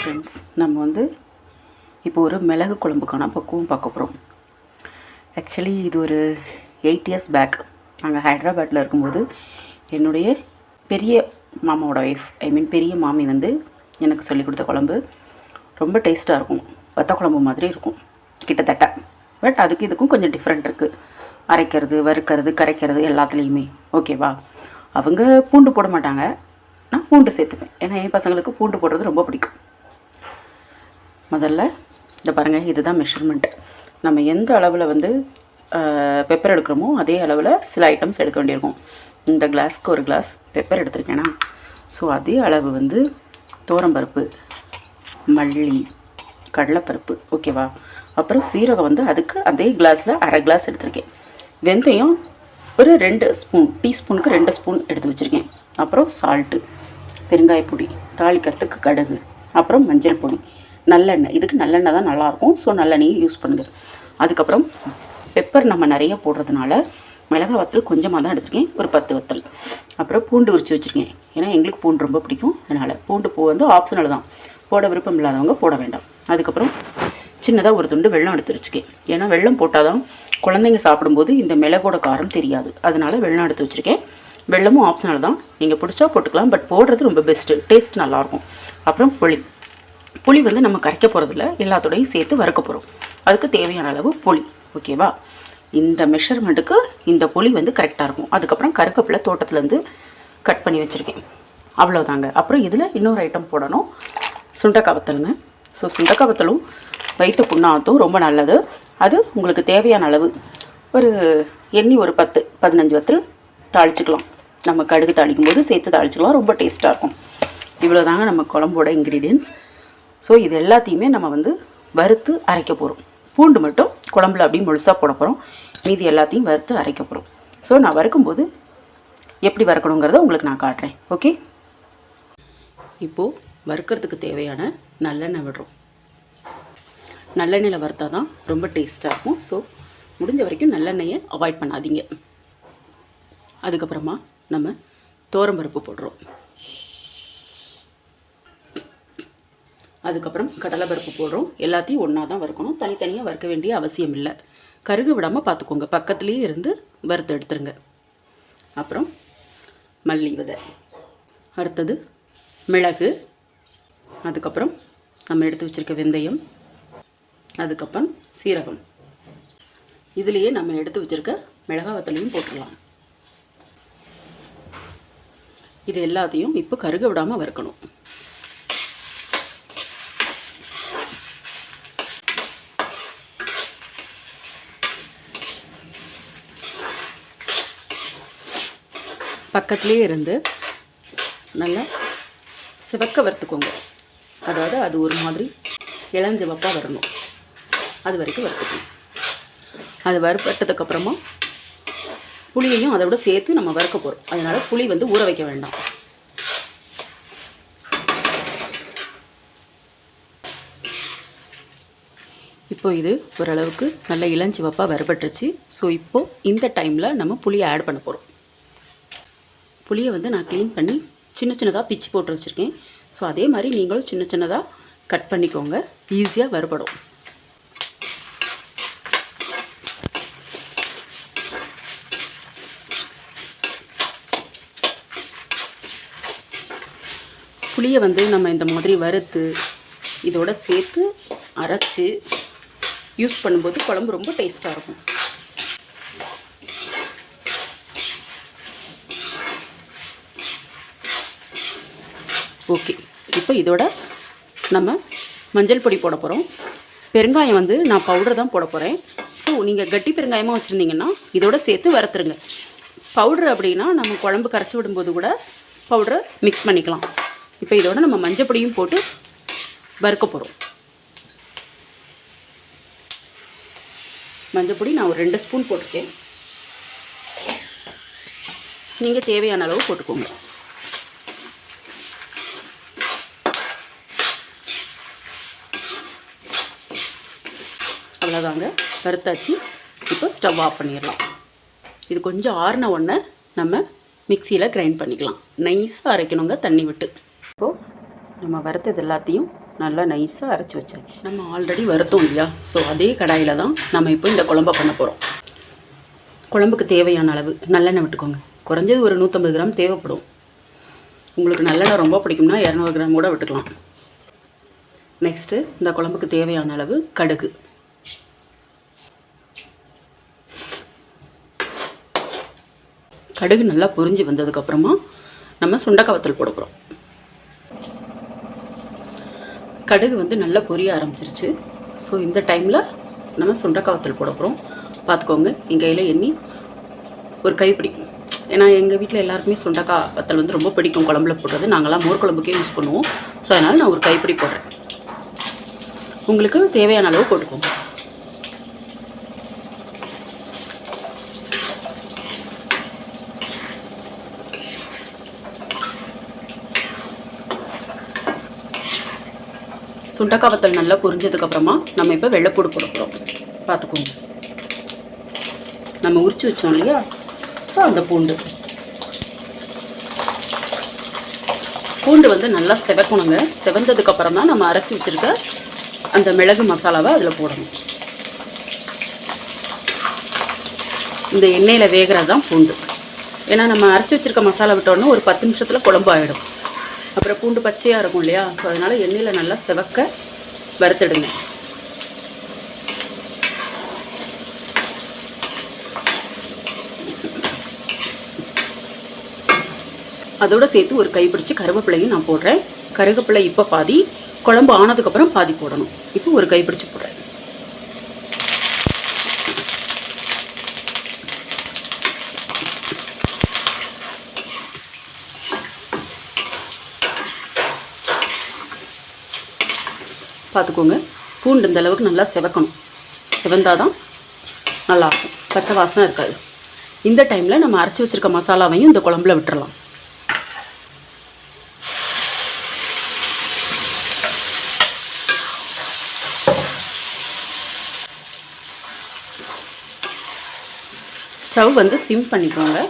Friends நம்ம வந்து இப்போ ஒரு மிளகு குழம்புக்கான பக்குவம் பார்க்க போகிறோம் ஆக்சுவலி இது ஒரு எயிட் இயர்ஸ் பேக் நாங்கள் ஹைதராபாத்தில் இருக்கும்போது என்னுடைய பெரிய மாமாவோட ஒய்ஃப் ஐ மீன் பெரிய மாமி வந்து எனக்கு சொல்லிக் கொடுத்த குழம்பு ரொம்ப டேஸ்ட்டாக இருக்கும். வத்த குழம்பு மாதிரி இருக்கும் கிட்டத்தட்ட. பட் அதுக்கு இதுக்கும் கொஞ்சம் டிஃப்ரெண்ட் இருக்குது அரைக்கிறது வறுக்கிறது கரைக்கிறது எல்லாத்துலேயுமே. ஓகேவா அவங்க பூண்டு போட மாட்டாங்க. நான் பூண்டு சேர்த்துப்பேன். ஏன்னா என் பசங்களுக்கு பூண்டு போடுறது ரொம்ப பிடிக்கும். முதல்ல இந்த பாருங்கள் இதுதான் மெஷர்மெண்ட் நம்ம எந்த அளவில் வந்து பெப்பர் எடுக்கிறோமோ அதே அளவில் சில ஐட்டம்ஸ் எடுக்க வேண்டியிருக்கும். இந்த கிளாஸ்க்கு ஒரு கிளாஸ் பெப்பர் எடுத்திருக்கேன்னா ஸோ அதே அளவு வந்து தோரம்பருப்பு மல்லி கடலைப்பருப்பு. ஓகேவா அப்புறம் சீரகம் வந்து அதுக்கு அதே கிளாஸில் அரை கிளாஸ் எடுத்திருக்கேன். வெந்தயம் ஒரு ரெண்டு ஸ்பூன் டீஸ்பூனுக்கு ரெண்டு ஸ்பூன் எடுத்து வச்சுருக்கேன். அப்புறம் சால்ட்டு பெருங்காயப்பொடி தாளிக்கிறதுக்கு கடுகு அப்புறம் மஞ்சள் பொடி. நல்லெண்ணெய். இதுக்கு நல்லெண்ணெய் தான் நல்லாயிருக்கும். ஸோ நல்லெண்ணெயை யூஸ் பண்ணுங்கள் அதுக்கப்புறம் பெப்பர் நம்ம நிறைய போடுறதுனால மிளகா வத்தல் கொஞ்சமாக தான் எடுத்துருக்கேன். ஒரு பத்து வத்தல். அப்புறம் பூண்டு உரித்து வச்சுருக்கேன். ஏன்னா எங்களுக்கு பூண்டு ரொம்ப பிடிக்கும். அதனால் பூண்டு பூ வந்து ஆப்ஷனல் தான். போட விருப்பம் இல்லாதவங்க போட வேண்டாம். அதுக்கப்புறம் சின்னதாக ஒரு துண்டு வெள்ளம் எடுத்து வச்சுக்கேன். ஏன்னா வெள்ளம் போட்டால் தான் குழந்தைங்க சாப்பிடும்போது இந்த மிளகோட காரம் தெரியாது. அதனால வெள்ளம் எடுத்து வச்சுருக்கேன். வெள்ளமும் ஆப்ஷனல் தான். நீங்கள் பிடிச்சா போட்டுக்கலாம். பட் போடுறது ரொம்ப பெஸ்ட்டு டேஸ்ட் நல்லாயிருக்கும். அப்புறம் புளி. புளி வந்து நம்ம கரைக்க போகிறதில்ல எல்லாத்தோடையும் சேர்த்து வறுக்க போகிறோம் அதுக்கு தேவையான அளவு புளி. ஓகேவா இந்த மெஷர்மெண்ட்டுக்கு இந்த புளி வந்து கரெக்டாக இருக்கும். அதுக்கப்புறம் கருக்கப்பில் தோட்டத்துலேருந்து கட் பண்ணி வச்சுருக்கேன். அவ்வளோதாங்க அப்புறம் இதில் இன்னொரு ஐட்டம் போடணும். சுண்டக்காய் வத்தலுங்க. ஸோ சுண்டக்காய் வத்தலும் வயிற்று புண்ணாத்தும் ரொம்ப நல்லது. அது உங்களுக்கு தேவையான அளவு. ஒரு எண்ணி ஒரு பத்து பதினஞ்சு வத்தல் தாளிச்சுக்கலாம். நம்ம கடுகு தாளிக்கும் போது சேர்த்து தாளிச்சுக்கலாம். ரொம்ப டேஸ்ட்டாக இருக்கும். இவ்வளோ தாங்க நம்ம குழம்போட இன்க்ரீடியன்ஸ் ஸோ இது எல்லாத்தையுமே நம்ம வந்து வறுத்து அரைக்க போகிறோம் பூண்டு மட்டும் குழம்புல அப்படியே முழுசாக போட போகிறோம் மீதி எல்லாத்தையும் வறுத்து அரைக்க போகிறோம் ஸோ நான் வறுக்கும்போது எப்படி வறுக்கணுங்கிறத உங்களுக்கு நான் காட்டுறேன். ஓகே இப்போது வறுக்கிறதுக்கு தேவையான நல்லெண்ணெய் விடுறோம். நல்லெண்ணெயில் வறுத்தா தான் ரொம்ப டேஸ்ட்டாக இருக்கும். ஸோ முடிஞ்ச வரைக்கும் நல்லெண்ணெயை அவாய்ட் பண்ணாதீங்க. அதுக்கப்புறமா நம்ம தோரம்பருப்பு போடுறோம். அதுக்கப்புறம் கடலைப்பருப்பு போடுறோம். எல்லாத்தையும் ஒன்றா தான் வறுக்கணும். தனித்தனியாக வறுக்க வேண்டிய அவசியம் இல்லை. கருகு விடாமல் பார்த்துக்கோங்க பக்கத்துலேயே இருந்து வறுத்து எடுத்துருங்க. அப்புறம் மல்லி விதை. அடுத்தது மிளகு. அதுக்கப்புறம் நம்ம எடுத்து வச்சுருக்க வெந்தயம் அதுக்கப்புறம் சீரகம். இதுலேயே நம்ம எடுத்து வச்சுருக்க மிளகா வத்தலையும் போட்டுடலாம். இது எல்லாத்தையும் இப்போ கருக விடாமல் வறுக்கணும். பக்கத்துலேயே இருந்து நல்லா சிவக்க வறுத்துக்கோங்க. அதாவது அது ஒரு மாதிரி இளஞ்சிவப்பாக வரணும். அது வரைக்கும் வறுத்துக்கணும். அது வறுப்பட்டதுக்கப்புறமா புளியையும் அதோட சேர்த்து நம்ம வறுக்க போகிறோம் அதனால் புளி வந்து ஊற வைக்க வேண்டாம். இப்போ இது ஓரளவுக்கு நல்ல இளஞ்சிவப்பாக வறுபட்டுருச்சு. ஸோ இப்போது இந்த டைமில் நம்ம புளியை ஆட் பண்ண போகிறோம் புளியை வந்து நான் க்ளீன் பண்ணி சின்ன சின்னதாக பிச்சு போட்டு வச்சுருக்கேன். ஸோ அதே மாதிரி நீங்களும் சின்ன சின்னதாக கட் பண்ணிக்கோங்க. ஈஸியாக வறுபடும். புளியை வந்து நம்ம இந்த மாதிரி வறுத்து இதோட சேர்த்து அரைச்சி யூஸ் பண்ணும்போது குழம்பு ரொம்ப டேஸ்ட்டாக இருக்கும். ஓகே இப்போ இதோட நம்ம மஞ்சள் பொடி போட போகிறோம் பெருங்காயம் வந்து நான் பவுடர் தான் போட போகிறேன் ஸோ நீங்கள் கட்டி பெருங்காயமாக வச்சுருந்தீங்கன்னா இதோட சேர்த்து வறுத்துருங்க. பவுட்ரு அப்படின்னா நம்ம குழம்பு கரைச்சி விடும்போது கூட பவுடரை மிக்ஸ் பண்ணிக்கலாம். இப்போ இதோட நம்ம மஞ்சள் பொடியும் போட்டு வறுக்க போகிறோம் மஞ்சள் பொடி நான் ஒரு ரெண்டு ஸ்பூன் போட்டிருக்கேன். நீங்கள் தேவையான அளவு போட்டுக்கோங்க. அவ்வளோதாங்க வறுத்தாச்சு. இப்போ ஸ்டவ் ஆஃப் பண்ணிடலாம். இது கொஞ்சம் ஆறின உடனே நம்ம மிக்சியில் கிரைண்ட் பண்ணிக்கலாம். நைஸாக அரைக்கணுங்க தண்ணி விட்டு. இப்போது நம்ம வறுத்தது எல்லாத்தையும் நல்லா நைஸாக அரைச்சி வச்சாச்சு. நம்ம ஆல்ரெடி வறுத்தோம் இல்லையா? ஸோ அதே கடாயில் தான் நம்ம இப்போ இந்த குழம்ப பண்ண போகிறோம் குழம்புக்கு தேவையான அளவு நல்லெண்ணெய் விட்டுக்கோங்க. குறைஞ்சது ஒரு நூற்றம்பது கிராம் தேவைப்படும். உங்களுக்கு நல்லெண்ணெய் ரொம்ப பிடிக்கும்னா இரநூறு கிராம் கூட விட்டுக்கலாம். நெக்ஸ்ட்டு இந்த குழம்புக்கு தேவையான அளவு கடுகு. கடுகு நல்லா பொரிஞ்சு வந்ததுக்கப்புறமா நம்ம சுண்டக்காய் வத்தல் போட போகிறோம் கடுகு வந்து நல்லா பொரிய ஆரம்பிச்சிருச்சு. ஸோ இந்த டைமில் நம்ம சுண்டக்காய் வத்தல் போட போகிறோம் பார்த்துக்கோங்க என் கையில் எண்ணி ஒரு கைப்பிடி. ஏன்னா எங்கள் வீட்டில் எல்லாருக்குமே சுண்டக்காய் வத்தல் வந்து ரொம்ப பிடிக்கும். குழம்புல போடுறது. நாங்களாம் மோர் குழம்புக்கே யூஸ் பண்ணுவோம். ஸோ அதனால் நான் ஒரு கைப்பிடி போடுறேன். உங்களுக்கு தேவையான அளவு போட்டுக்கோங்க. சுண்டக்காய் வத்தல் நல்லா பொரிஞ்சதுக்கப்புறமா நம்ம இப்போ வெள்ளைப்பூடு போட போகிறோம் பார்த்துக்கோங்க. நம்ம உரிச்சு வச்சோம் இல்லையா? ஸோ அந்த பூண்டு. பூண்டு வந்து நல்லா செவக்கணுங்க. செவந்ததுக்கப்புறம் தான் நம்ம அரைச்சி வச்சுருக்க அந்த மிளகு மசாலாவை அதில் போடணும். இந்த எண்ணெயில் வேகிறது தான் பூண்டு. ஏன்னா நம்ம அரைச்சி வச்சுருக்க மசாலா விட்டோடனே ஒரு பத்து நிமிஷத்தில் குழம்பு ஆகிடும் அப்புறம் பூண்டு பச்சையாக இருக்கும் இல்லையா? ஸோ அதனால் எண்ணெயில் நல்லா செவக்க வறுத்துடுங்க. அதோடு சேர்த்து ஒரு கைப்பிடிச்சி கருவேப்பிலையும் நான் போடுறேன். கருவேப்பிலை இப்போ பாதி குழம்பு ஆனதுக்கப்புறம் பாதி போடணும். இப்போ ஒரு கைப்பிடிச்சி போடுறேன் பார்த்துக்கோங்க. பூண்டு இந்த அளவுக்கு நல்லா செவக்கணும். செவந்தாதான் நல்லாயிருக்கும். பச்சை வாசனை இருக்காது. இந்த டைமில் நம்ம அரைச்சி வச்சுருக்க மசாலாவையும் இந்த குழம்புல விட்டுறலாம். ஸ்டவ் வந்து சிம் பண்ணிக்கோங்க.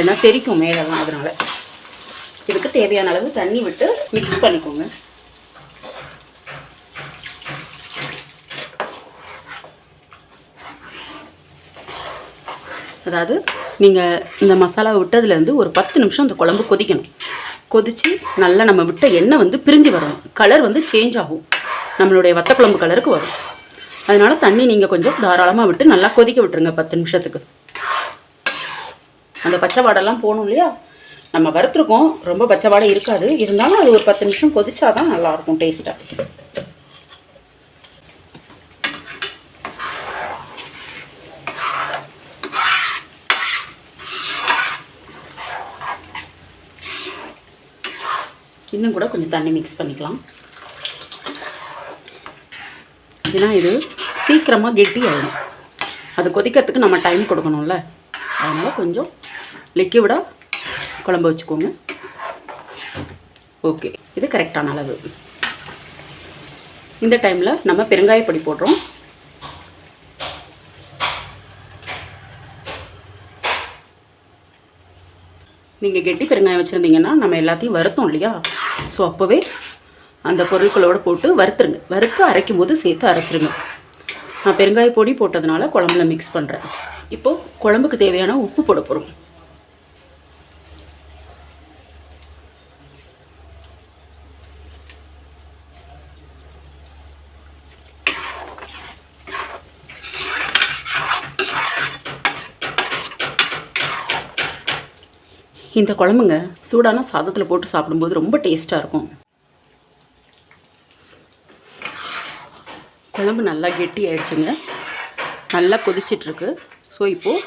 ஏன்னா தெரிக்கும் மேலெல்லாம் அதனால். இதுக்கு தேவையான அளவு தண்ணி விட்டு மிக்ஸ் பண்ணிக்கோங்க. அதாவது நீங்கள் இந்த மசாலா விட்டதுலேருந்து ஒரு பத்து நிமிஷம் அந்த குழம்பு கொதிக்கணும். கொதித்து நல்லா நம்ம விட்ட எண்ணெய் வந்து பிரிஞ்சு வரணும். கலர் வந்து சேஞ்ச் ஆகும். நம்மளுடைய வத்த குழம்பு கலருக்கு வரும். அதனால் தண்ணி நீங்கள் கொஞ்சம் தாராளமாக விட்டு நல்லா கொதிக்க விட்டுருங்க பத்து நிமிஷத்துக்கு. அந்த பச்சை வாடெல்லாம் போகணும் இல்லையா? நம்ம வறுத்துருக்கோம். ரொம்ப பச்சை வாடை இருக்காது. இருந்தாலும் அது ஒரு பத்து நிமிஷம் கொதிச்சா தான் நல்லாயிருக்கும் டேஸ்ட்டாக இன்னும் கூட கொஞ்சம் தண்ணி மிக்ஸ் பண்ணிக்கலாம். ஏன்னா இது சீக்கிரமாக கெட்டி ஆகிடும் அது கொதிக்கிறதுக்கு நம்ம டைம் கொடுக்கணும்ல. அதனால் கொஞ்சம் லிக்விடாக குழம்பு வச்சுக்கோங்க. ஓகே இது கரெக்டான அளவு. இந்த டைமில் நம்ம பெருங்காயப்பொடி போடுறோம். நீங்கள் கெட்டி பெருங்காயம் வச்சுருந்தீங்கன்னா நம்ம எல்லாத்தையும் வறுத்தோம் இல்லையா? ஸோ அப்போவே அந்த பொருட்களோடு போட்டு வறுத்துருங்க. வறுத்து அரைக்கும் போது சேர்த்து அரைச்சிருங்க. நான் பெருங்காய பொடி போட்டதுனால குழம்புல மிக்ஸ் பண்ணுறேன் இப்போது குழம்புக்கு தேவையான உப்பு போட போகிறோம் இந்த குழம்புங்க சூடான சாதத்தில் போட்டு சாப்பிடும்போது ரொம்ப டேஸ்ட்டாக இருக்கும். குழம்பு நல்லா கெட்டி ஆயிடுச்சுங்க. நல்லா கொதிச்சிட்ருக்கு. ஸோ இப்போது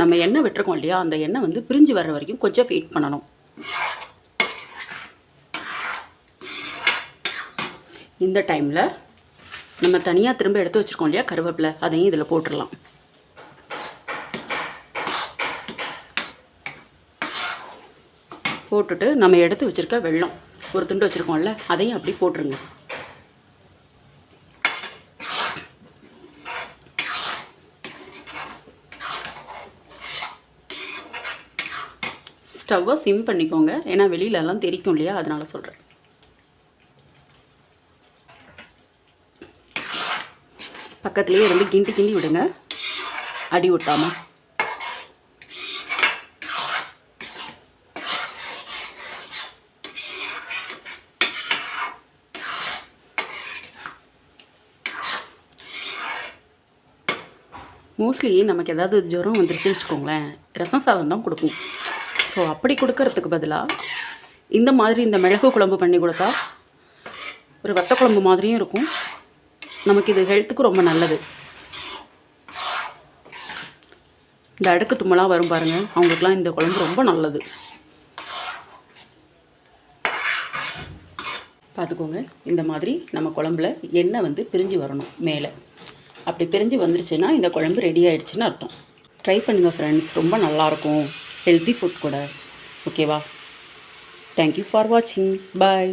நம்ம எண்ணெய் விட்டுருக்கோம் இல்லையா? அந்த எண்ணெய் வந்து பிரிஞ்சு வர்ற வரைக்கும் கொஞ்சம் வெயிட் பண்ணணும். இந்த டைமில் நம்ம தனியாக திரும்ப எடுத்து வச்சுருக்கோம் இல்லையா? கருவேப்பிலை அதையும் இதில் போட்டுடலாம் போட்டுட்டு நம்ம எடுத்து வச்சுருக்க வெள்ளம். ஒரு துண்டு வச்சுருக்கோம்ல அதையும் அப்படி போட்டுருங்க. ஸ்டவ்வை சிம் பண்ணிக்கோங்க. ஏன்னா வெளியிலலாம் தெரிக்கும் இல்லையா? அதனால் சொல்கிறேன் பக்கத்துலேயே இருந்து கிண்டி கிண்டி விடுங்க. அடி ஒட்டாமல் மோஸ்ட்லி நமக்கு ஏதாவது ஜுரம் வந்துருச்சுன்னு வச்சுக்கோங்களேன் ரசம் சாதம் தான் கொடுப்போம். ஸோ அப்படி கொடுக்கறதுக்கு பதிலாக இந்த மாதிரி இந்த மிளகு குழம்பு பண்ணி கொடுத்தா ஒரு வத்த குழம்பு மாதிரியும் இருக்கும். நமக்கு இது ஹெல்த்துக்கு ரொம்ப நல்லது. இந்த அடுக்கு தும்மலாக வரும் பாருங்கள் அவங்களுக்குலாம் இந்த குழம்பு ரொம்ப நல்லது. பார்த்துக்கோங்க இந்த மாதிரி நம்ம குழம்புல எண்ணெய் வந்து பிரிஞ்சு வரணும் மேலே. அப்படி பிரிஞ்சு வந்துருச்சுன்னா இந்த குழம்பு ரெடி ஆகிடுச்சின்னு அர்த்தம். ட்ரை பண்ணுங்கள் ஃப்ரெண்ட்ஸ் ரொம்ப நல்லாயிருக்கும் ஹெல்தி ஃபுட் கூட. ஓகேவா தேங்க்யூ ஃபார் வாட்சிங் பாய்